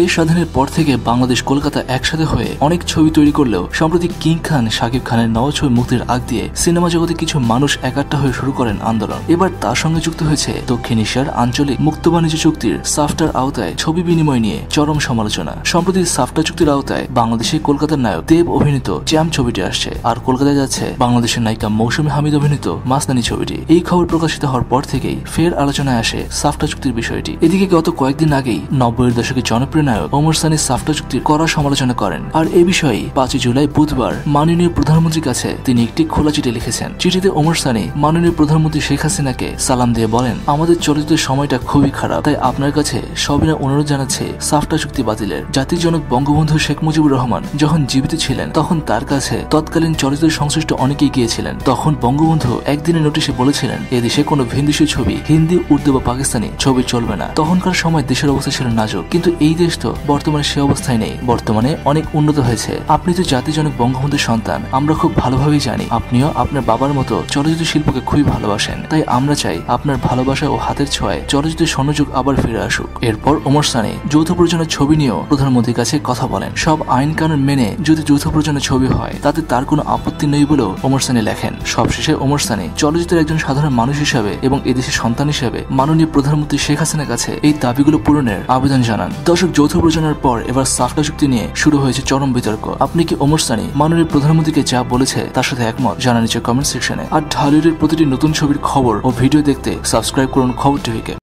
দেশ স্বাধীনের পর থেকে বাংলাদেশ কলকাতা একসাথে হয়ে অনেক ছবি তৈরি করলেও সম্প্রতি কিং খান শাকিব খানের নవ ছবি মুক্তির আগ দিয়ে সিনেমা জগতে কিছু মানুষ একাট্টা হয়ে শুরু করেন আন্দোলন। এবার তার সঙ্গে যুক্ত হয়েছে দক্ষিণ এশিয়ার আঞ্চলিক মুক্ত বাণিজ্য চুক্তির সাফটার আওতায় ছবি বিনিময় নিয়ে চরম সমালোচনা। সম্প্রতি সাফটা চুক্তির আওতায় বাংলাদেশে কলকাতার নায়ক দেব অভিনীত জ্যাম ছবিটি আসছে। আর কলকাতায় যাচ্ছে বাংলাদেশের নায়িকা মৌসুমী হামিদ অভিনীত মাসনানি ছবিটি। এই খবর প্রকাশিত হওয়ার পর থেকেই ফের আলোচনায় আসে সাফটা চুক্তির বিষয়টি। এদিকে গত কয়েকদিন আগেই নব্বইয়ের দশকে জনপ্রিয় নায়ক ওমর সানি সাফটা চুক্তির কড়া সমালোচনা করেন। আর এ বিষয়ে পাঁচই জুলাই বুধবার মাননীয় প্রধানমন্ত্রীর কাছে তিনি একটি খোলা চিঠি লিখেছেন। চিঠিতে ওমর সানি, মাননীয় প্রধানমন্ত্রী শেখ হাসিনাকে সালাম দিয়ে বলেন, আমাদের চলচ্চিত্রের সময়টা খুবই খারাপ, তাই আপনার কাছে সবিনয় অনুরোধ জানাচ্ছে সাফটা চুক্তি বাতিলের। জাতির জনক বঙ্গবন্ধু শেখ মুজিবুর রহমান যখন জীবিত ছিলেন, তখন তার কাছে তৎকালীন চলচ্চিত্র সংশ্লিষ্ট অনেকেই গিয়েছিলেন। তখন বঙ্গবন্ধু একদিনের নোটিশে বলেছিলেন, এদেশে কোনো ভিনদেশীয় ছবি, হিন্দি, উর্দু বা পাকিস্তানি ছবি চলবে না। তখনকার সময় দেশের অবস্থা ছিল নাজুক। কিন্তু এই দেশ তো বর্তমানে সে অবস্থায় নেই। বর্তমানে অনেক উন্নত হয়েছে। আপনি তো জাতিজনক বঙ্গবন্ধুর সন্তান। আমরা খুব ভালোভাবেই জানি। আপনিও আপনার বাবার মতো চলচ্চিত্র শিল্পকে খুবই ভালোবাসেন। তাই আমরা চাই আপনার ভালোবাসা ও হাতের ছোঁয়ায় চলচ্চিত্রের স্বর্ণযুগ আবার ফিরে আসুক। এরপর ওমর সানি, যৌথ প্রযোজনের ছবি নিয়েও প্রধানমন্ত্রীর কাছে কথা বলেন। সব আইন কানুন মেনে যদি যৌথ প্রযোজনের ছবি হয়, তাতে তার কোনো আপত্তি নেই বলেও ওমর সানি লেখেন। সবশেষে ওমর সানি চলচ্চিত্রের একজন সাধারণ মানুষ হিসাবে এবং এদেশের সন্তান হিসাবে মাননীয় প্রধানমন্ত্রী শেখ হাসিনার কাছে এই দাবিগুলো পূরণের আবেদন জানান। দর্শক যৌথ প্রযোজনার পর এবার সাফটা চুক্তি নিয়ে শুরু হয়েছে চরম বিতর্ক। আপনি কি ওমর সানি, মাননীয় প্রধানমন্ত্রীকে যা বলেছে তার সাথে একমত? জানা নিচ্ছে কমেন্ট সেকশনে। আর ঢালিউডের প্রতিটি নতুন ছবির খবর ও ভিডিও দেখতে সাবস্ক্রাইব করুন খবর টিভিকে।